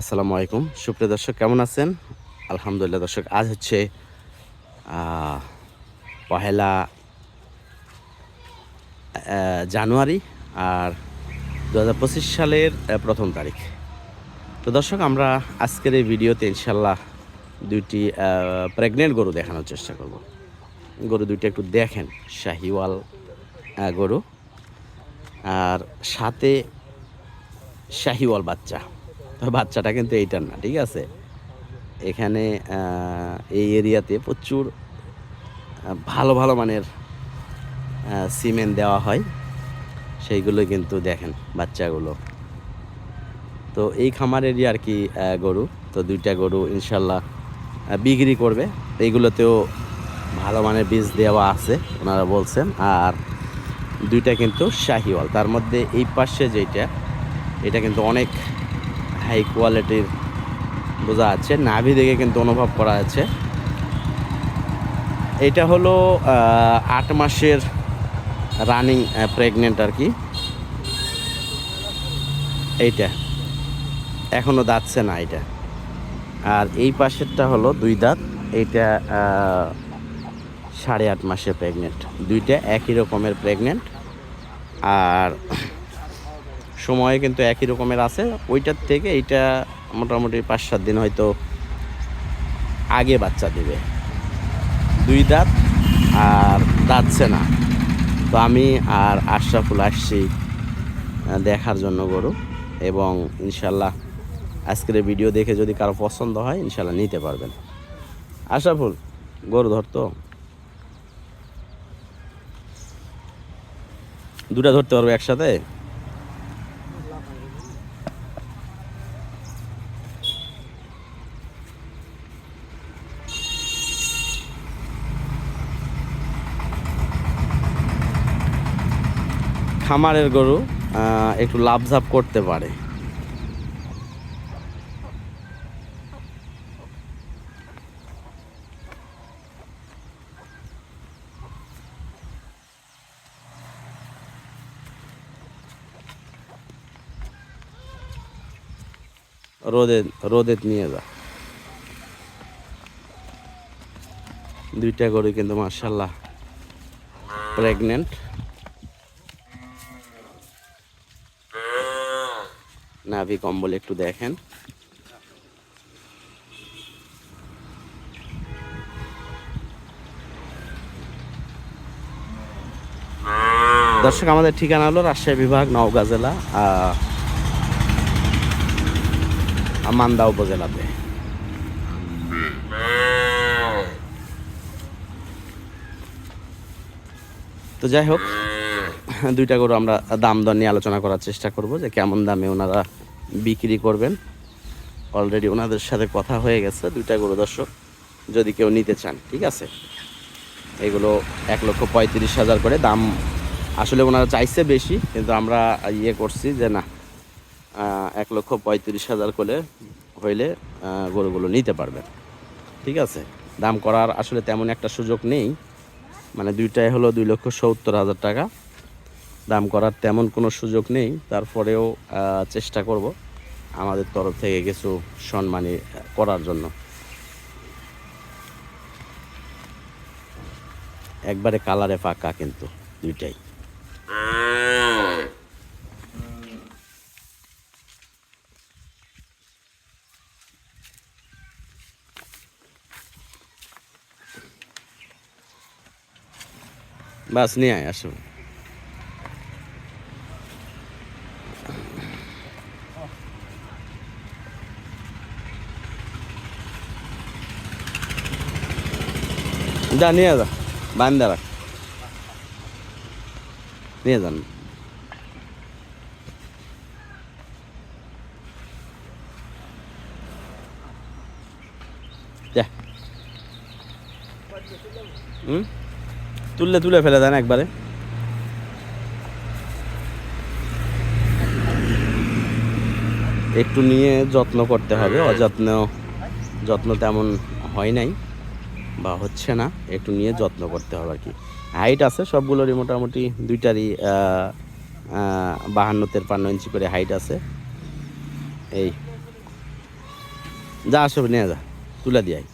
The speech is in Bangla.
আসসালামু আলাইকুম। সুপ্রিয় দর্শক, কেমন আছেন? আলহামদুলিল্লাহ দর্শক, আজ হচ্ছে পহেলা জানুয়ারি আর দু হাজার পঁচিশ সালের প্রথম তারিখ। তো দর্শক, আমরা আজকের এই ভিডিওতে ইনশাল্লাহ দুইটি প্রেগনেন্ট গরু দেখানোর চেষ্টা করব। গরু দুইটি একটু দেখেন, শাহিওয়াল গরু। আর সাথে শাহিওয়াল বাচ্চা। তো বাচ্চাটা কিন্তু এইটার না, ঠিক আছে? এখানে এই এরিয়াতে প্রচুর ভালো ভালো মানের সিমেন্ট দেওয়া হয়। সেইগুলো কিন্তু দেখেন বাচ্চাগুলো। তো এই খামার এরিয়া আর কি গরু। তো দুইটা গরু ইনশাল্লাহ বিক্রি করবে। এইগুলোতেও ভালো মানের বীজ দেওয়া আছে, ওনারা বলছেন। আর দুইটা কিন্তু শাহিওয়াল। তার মধ্যে এই পাশে যেটা এটা কিন্তু অনেক হাই কোয়ালিটির বোঝা যাচ্ছে নাভি দেখে কিন্তু অনুভব করা আছে। এটা হলো আট মাসের রানিং প্রেগনেন্ট আর কি। এইটা। এখনও দাঁতছে না এটা। আর এই পাশেরটা হলো দুই দাঁত। এইটা সাড়ে আট মাসের প্রেগনেন্ট দুইটা একই রকমের প্রেগনেন্ট আর সময় কিন্তু একই রকমের আছে। ওইটার থেকে এইটা মোটামুটি পাঁচ, সাত দিন হয়তো আগে বাচ্চা দেবে। দুই দাঁত আর দাঁতছে না তো আমি আর আশরাফুল আসছি দেখার জন্য গরু। এবং ইনশাল্লাহ আজকের ভিডিও দেখে যদি কারও পছন্দ হয়, ইনশাল্লাহ নিতে পারবেন। আশরাফুল, গরু ধরতো দুটা ধরতে পারবে একসাথে? খামারের গরু একটু লাভঝাপ করতে পারে। রোদে রোদে নিয়ে যা। দুইটা গরু কিন্তু মার্শাল্লাহ প্রেগনেন্ট নাভি কম্বল একটু দেখেন। দর্শক, আমাদের ঠিকানা হলো রাজশাহী বিভাগ, নওগাঁ জেলা মান্দা উপজেলাতে। তো যাই হোক দুইটা গরু আমরা দাম দর নিয়ে আলোচনা করার চেষ্টা করব যে কেমন দামে ওনারা বিক্রি করবেন। অলরেডি ওনাদের সাথে কথা হয়ে গেছে, দুইটা গরু দর্শক, যদি কেউ নিতে চান, ঠিক আছে? এগুলো এক লক্ষ পঁয়ত্রিশ হাজার করে দাম। আসলে ওনারা চাইছে বেশি, কিন্তু আমরা ইয়ে করছি যে না এক লক্ষ পঁয়ত্রিশ হাজার করে হইলে গরুগুলো নিতে পারবেন। ঠিক আছে? দাম করার আসলে তেমন একটা সুযোগ নেই। মানে দুইটাই হলো দুই লক্ষ সত্তর হাজার টাকা। দাম করার তেমন কোনো সুযোগ নেই। তারপরেও চেষ্টা করব আমাদের তরফ থেকে কিছু সম্মানী করার জন্য। একবারে কালারে ফাঁকা কিন্তু দুইটাই। বাস নিয়ে আয় যা, নিয়ে যা বান্দা রাখ। নিয়ে যান। হুম? তুললে তুলে ফেলে দেন একবারে। একটু নিয়ে যত্ন করতে হবে, অযত্ন, যত্ন তেমন হয় নাই। বা হচ্ছে না, একটু নিয়ে যত্ন করতে হবে আর কি। হাইট আছে সবগুলোরই মোটামুটি দুইটারই বাহান্ন, তেরপান্ন ইঞ্চি করে হাইট আছে। এই। যা আসবে, নিয়ে যা, তুলে দিয়াই